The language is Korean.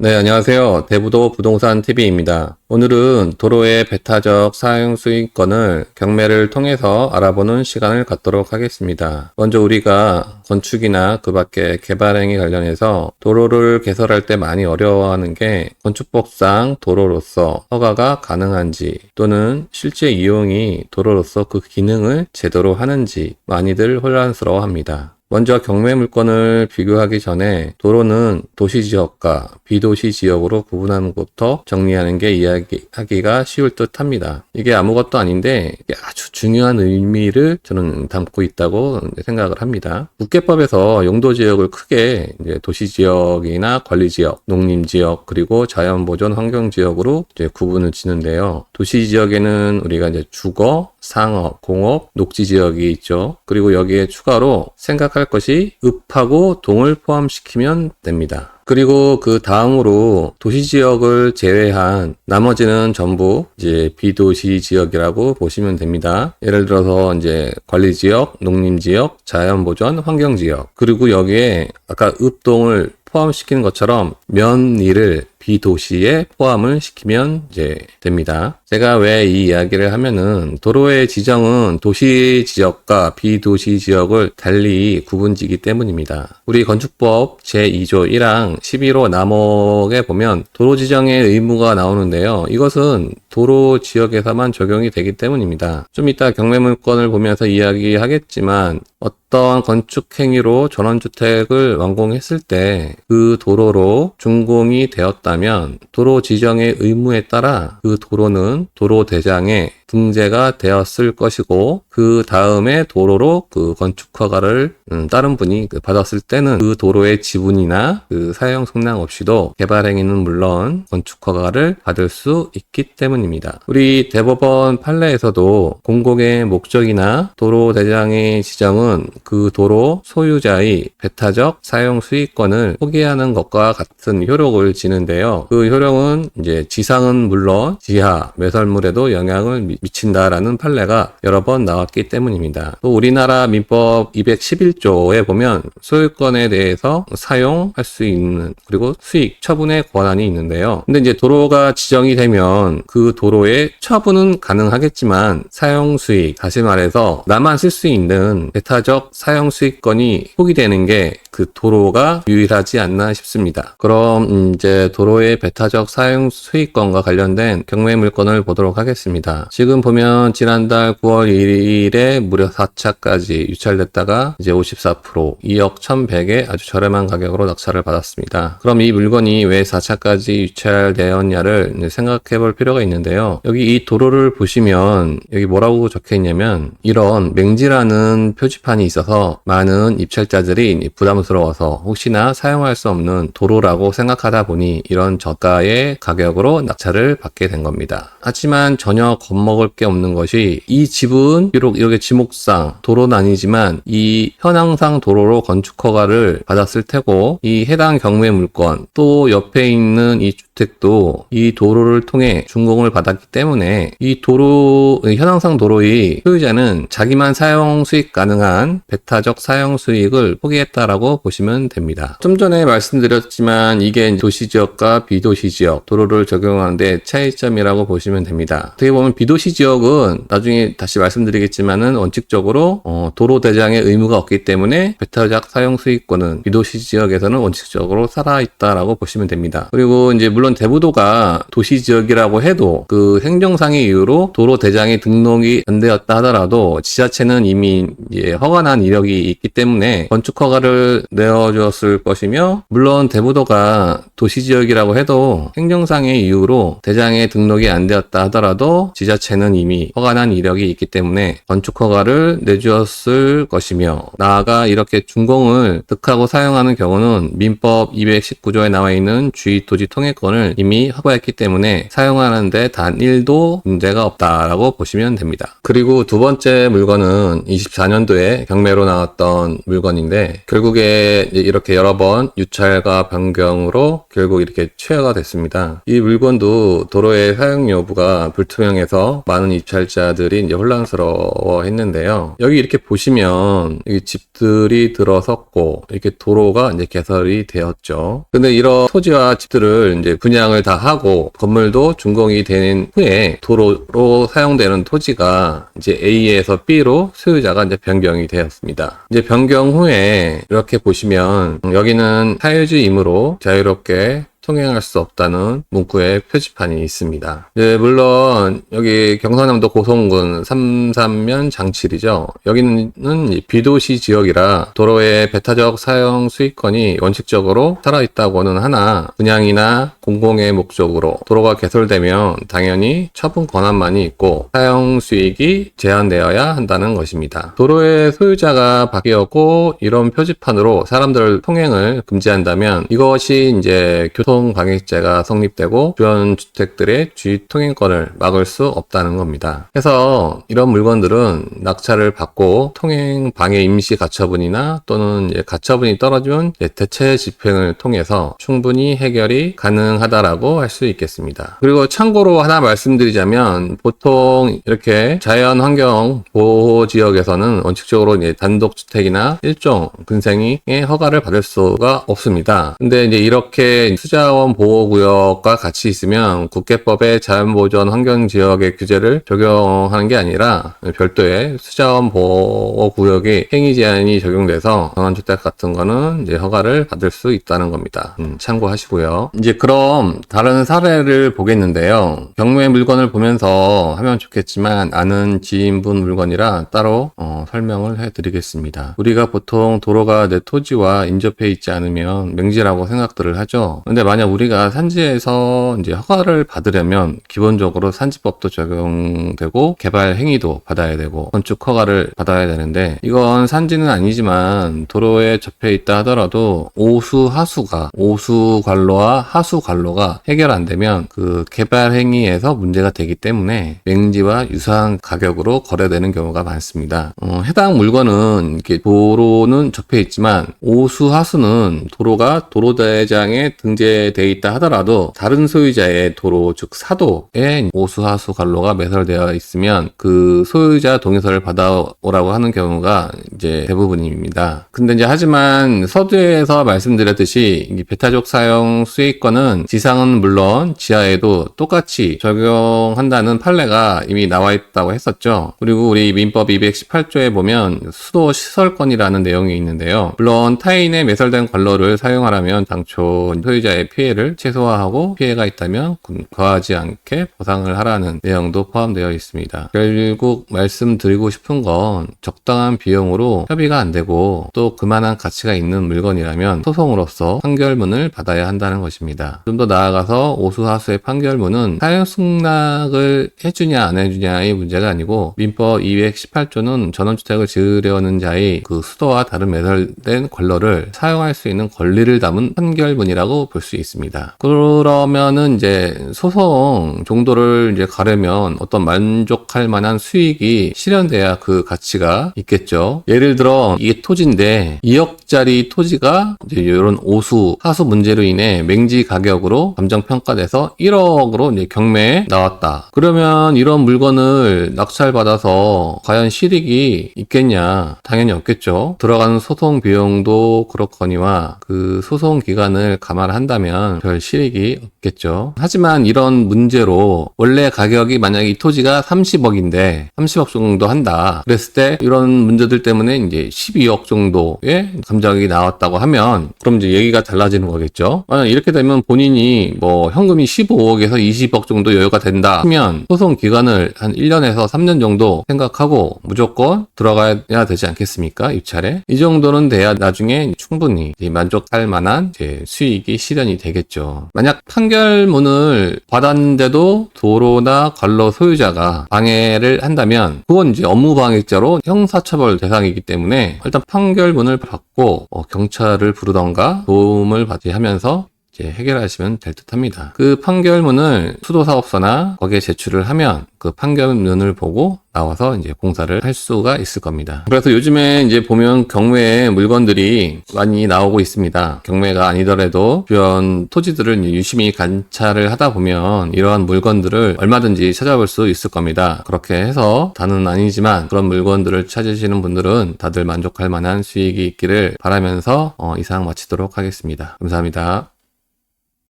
네, 안녕하세요. 대부도 부동산 TV입니다. 오늘은 도로의 배타적 사용 수익권을 경매를 통해서 알아보는 시간을 갖도록 하겠습니다. 먼저 우리가 건축이나 그 밖에 개발행위 관련해서 도로를 개설할 때 많이 어려워하는 게 건축법상 도로로서 허가가 가능한지 또는 실제 이용이 도로로서 그 기능을 제대로 하는지 많이들 혼란스러워 합니다. 먼저 경매 물건을 비교하기 전에 도로는 도시 지역과 비도시 지역으로 구분하는 것부터 정리하는 게 이야기하기가 쉬울 듯 합니다. 이게 아무것도 아닌데 아주 중요한 의미를 저는 담고 있다고 생각을 합니다. 국계법에서 용도 지역을 크게 도시 지역이나 관리 지역, 농림 지역, 그리고 자연 보존 환경 지역으로 구분을 지는데요. 도시 지역에는 우리가 이제 주거, 상업, 공업, 녹지 지역이 있죠. 그리고 여기에 추가로 생각할 것이 읍하고 동을 포함시키면 됩니다. 그리고 그 다음으로 도시 지역을 제외한 나머지는 전부 이제 비도시 지역이라고 보시면 됩니다. 예를 들어서 이제 관리 지역, 농림 지역, 자연 보전, 환경 지역. 그리고 여기에 아까 읍동을 포함시키는 것처럼 면리를 비도시에 포함을 시키면 이제 됩니다. 제가 왜 이 이야기를 하면은 도로의 지정은 도시 지역과 비도시 지역을 달리 구분지기 때문입니다. 우리 건축법 제2조 1항 11호 남목에 보면 도로 지정의 의무가 나오는데요. 이것은 도로 지역에서만 적용이 되기 때문입니다. 좀 이따 경매물건을 보면서 이야기하겠지만 어떤 건축 행위로 전원주택을 완공했을 때 그 도로로 준공이 되었다면 도로 지정의 의무에 따라 그 도로는 도로 대장에 등재가 되었을 것이고 그 다음에 도로로 그 건축 허가를 음, 다른 분이 그 받았을 때는 그 도로의 지분이나 그 사용 성량 없이도 개발 행위는 물론 건축 허가를 받을 수 있기 때문입니다. 우리 대법원 판례에서도 공공의 목적이나 도로 대장의 지정은 그 도로 소유자의 배타적 사용 수익권을 포기하는 것과 같은 효력을 지는데 요. 그 효력은 이제 지상은 물론 지하 매설물에도 영향을 미- 미친다라는 판례가 여러 번 나왔기 때문입니다. 또 우리나라 민법 211조에 보면 소유권에 대해서 사용할 수 있는 그리고 수익 처분의 권한이 있는데요. 근데 이제 도로가 지정이 되면 그 도로의 처분은 가능하겠지만 사용 수익 다시 말해서 나만 쓸 수 있는 배타적 사용 수익권이 포기되는 게 그 도로가 유일하지 않나 싶습니다. 그럼 이제 도로 의 배타적 사용 수익권과 관련된 경매 물건을 보도록 하겠습니다. 지금 보면 지난달 9월 1일에 무려 4차까지 유찰됐다가 이제 54% 2억 1,100에 아주 저렴한 가격으로 낙찰을 받았습니다. 그럼 이 물건이 왜 4차까지 유찰되었냐를 생각해 볼 필요가 있는데요. 여기 이 도로를 보시면 여기 뭐라고 적혀 있냐면 이런 맹지라는 표지판이 있어서 많은 입찰자들이 부담스러워서 혹시나 사용할 수 없는 도로라고 생각하다 보니 이런 저가의 가격으로 낙찰을 받게 된 겁니다. 하지만 전혀 겁먹을 게 없는 것이 이 집은 비록 이렇게 지목상 도로는 아니지만 이 현황상 도로로 건축 허가를 받았을 테고 이 해당 경매 물건 또 옆에 있는 이 주택도 이 도로를 통해 준공을 받았기 때문에 이 도로 현황상 도로의 소유자는 자기만 사용 수익 가능한 배타적 사용 수익을 포기했다라고 보시면 됩니다. 좀 전에 말씀드렸지만 이게 도시 지역과 비도시 지역 도로를 적용하는데 차이점이라고 보시면 됩니다. 어떻게 보면 비도시 지역은 나중에 다시 말씀드리겠지만은 원칙적으로 어, 도로 대장의 의무가 없기 때문에 배타적 사용 수익권은 비도시 지역에서는 원칙적으로 살아 있다라고 보시면 됩니다. 그리고 이제 물론 대부도가 도시 지역이라고 해도 그 행정상의 이유로 도로 대장이 등록이 안 되었다 하더라도 지자체는 이미 허가난 이력이 있기 때문에 건축 허가를 내어주었을 것이며 물론 대부도가 도시 지역이라 고 해도 행정상의 이유로 대장에 등록이 안 되었다 하더라도 지자체는 이미 허가난 이력이 있기 때문에 건축 허가를 내주었을 것이며 나아가 이렇게 준공을 득하고 사용하는 경우는 민법 219조에 나와 있는 주의토지 통행권을 이미 확보했기 때문에 사용하는데 단 1도 문제가 없다라고 보시면 됩니다. 그리고 두 번째 물건은 24년도에 경매로 나왔던 물건인데 결국에 이렇게 여러 번 유찰과 변경으로 결국 이렇게 이제 취하가 됐습니다. 이 물건도 도로의 사용 여부가 불투명해서 많은 입찰자들이 이제 혼란스러워 했는데요. 여기 이렇게 보시면 여기 집들이 들어섰고 이렇게 도로가 이제 개설이 되었죠. 근데 이런 토지와 집들을 이제 분양을 다 하고 건물도 준공이 된 후에 도로로 사용되는 토지가 이제 A에서 B로 소유자가 이제 변경이 되었습니다. 이제 변경 후에 이렇게 보시면 여기는 사유지이므로 자유롭게 통행할 수 없다는 문구의 표지판이 있습니다. 네, 물론 여기 경상남도 고성군 삼삼면 장칠이죠. 여기는 이 비도시 지역이라 도로의 배타적 사용 수익권이 원칙적으로 살아있다고는 하나 분양이나 공공의 목적으로 도로가 개설되면 당연히 처분 권한만이 있고 사용 수익이 제한되어야 한다는 것입니다. 도로의 소유자가 바뀌었고 이런 표지판으로 사람들 통행을 금지한다면 이것이 이제 교통 방해죄가 성립되고 주변 주택들의 주입 통행권을 막을 수 없다는 겁니다. 그래서 이런 물건들은 낙찰을 받고 통행 방해 임시 가처분이나 또는 가처분이 떨어지면 대체 집행을 통해서 충분히 해결이 가능하다라고 할 수 있겠습니다. 그리고 참고로 하나 말씀드리자면 보통 이렇게 자연 환경 보호 지역에서는 원칙적으로 이제 단독 주택이나 일종 근생의 허가를 받을 수가 없습니다. 근데 이제 이렇게 수자 원 보호구역과 같이 있으면 국계법의 자연보전 환경지역의 규제를 적용하는 게 아니라 별도의 수자원 보호구역의 행위 제한이 적용돼서 전원주택 같은 거는 이제 허가를 받을 수 있다는 겁니다. 음, 참고하시고요. 이제 그럼 다른 사례를 보겠는데요. 경매 물건을 보면서 하면 좋겠지만 아는 지인분 물건이라 따로 어, 설명을 해드리겠습니다. 우리가 보통 도로가 내 토지와 인접해 있지 않으면 맹지라고 생각들을 하죠. 근데 만약 우리가 산지에서 이제 허가를 받으려면 기본적으로 산지법도 적용되고 개발 행위도 받아야 되고 건축 허가를 받아야 되는데 이건 산지는 아니지만 도로에 접해 있다 하더라도 오수 하수가 오수 관로와 하수 관로가 해결 안 되면 그 개발 행위에서 문제가 되기 때문에 맹지와 유사한 가격으로 거래되는 경우가 많습니다. 어, 해당 물건은 이렇게 도로는 접해 있지만 오수 하수는 도로가 도로대장에 등재 돼 있다 하더라도 다른 소유자의 도로 즉 사도에 오수 하수 관로가 매설되어 있으면 그 소유자 동의서를 받아오라고 하는 경우가 이제 대부분입니다. 근데 이제 하지만 서두에서 말씀드렸듯이 이 배타적 사용 수익권은 지상은 물론 지하에도 똑같이 적용한다는 판례가 이미 나와 있다고 했었죠. 그리고 우리 민법 218조에 보면 수도 시설권이라는 내용이 있는데요. 물론 타인의 매설된 관로를 사용하려면 당초 소유자의 피해를 최소화하고 피해가 있다면 과하지 않게 보상을 하라는 내용도 포함되어 있습니다. 결국 말씀드리고 싶은 건 적당한 비용으로 협의가 안 되고 또 그만한 가치가 있는 물건이라면 소송으로서 판결문을 받아야 한다는 것입니다. 좀 더 나아가서 오수하수의 판결문은 사용 승낙을 해주냐 안 해주냐의 문제가 아니고 민법 218조는 전원주택을 지으려는 자의 그 수도와 다른 매설된 권로를 사용할 수 있는 권리를 담은 판결문이라고 볼 수 있습니다. 그러면은 이제 소송 정도를 이제 가려면 어떤 만족할 만한 수익이 실현돼야 그 가치가 있겠죠. 예를 들어 이게 토지인데 2억짜리 토지가 이제 이런 오수 하수 문제로 인해 맹지 가격으로 감정 평가돼서 1억으로 이제 경매에 나왔다. 그러면 이런 물건을 낙찰 받아서 과연 실익이 있겠냐? 당연히 없겠죠. 들어가는 소송 비용도 그렇거니와 그 소송 기간을 감안한다면 별 실익이 없겠죠. 하지만 이런 문제로 원래 가격이 만약에 이 토지가 30억인데 30억 정도 한다. 그랬을 때 이런 문제들 때문에 이제 12억 정도의 감정이 나왔다고 하면 그럼 이제 얘기가 달라지는 거겠죠. 만약 이렇게 되면 본인이 뭐 현금이 15억에서 20억 정도 여유가 된다 하면 소송 기간을 한 1년에서 3년 정도 생각하고 무조건 들어가야 되지 않겠습니까? 입찰에. 이 정도는 돼야 나중에 충분히 만족할 만한 수익이 실현이 되겠죠. 만약 판결문을 받았는데도 도로나 관로 소유자가 방해를 한다면 그건 이제 업무방해죄로 형사처벌 대상이기 때문에 일단 판결문을 받고 어, 경찰을 부르던가 도움을 받이 하면서 이제 해결하시면 될 듯 합니다. 그 판결문을 수도사업소나 거기에 제출을 하면 그 판결문을 보고 나와서 이제 공사를 할 수가 있을 겁니다. 그래서 요즘에 이제 보면 경매에 물건들이 많이 나오고 있습니다. 경매가 아니더라도 주변 토지들을 유심히 관찰을 하다 보면 이러한 물건들을 얼마든지 찾아볼 수 있을 겁니다. 그렇게 해서 다는 아니지만 그런 물건들을 찾으시는 분들은 다들 만족할 만한 수익이 있기를 바라면서 어, 이상 마치도록 하겠습니다. 감사합니다.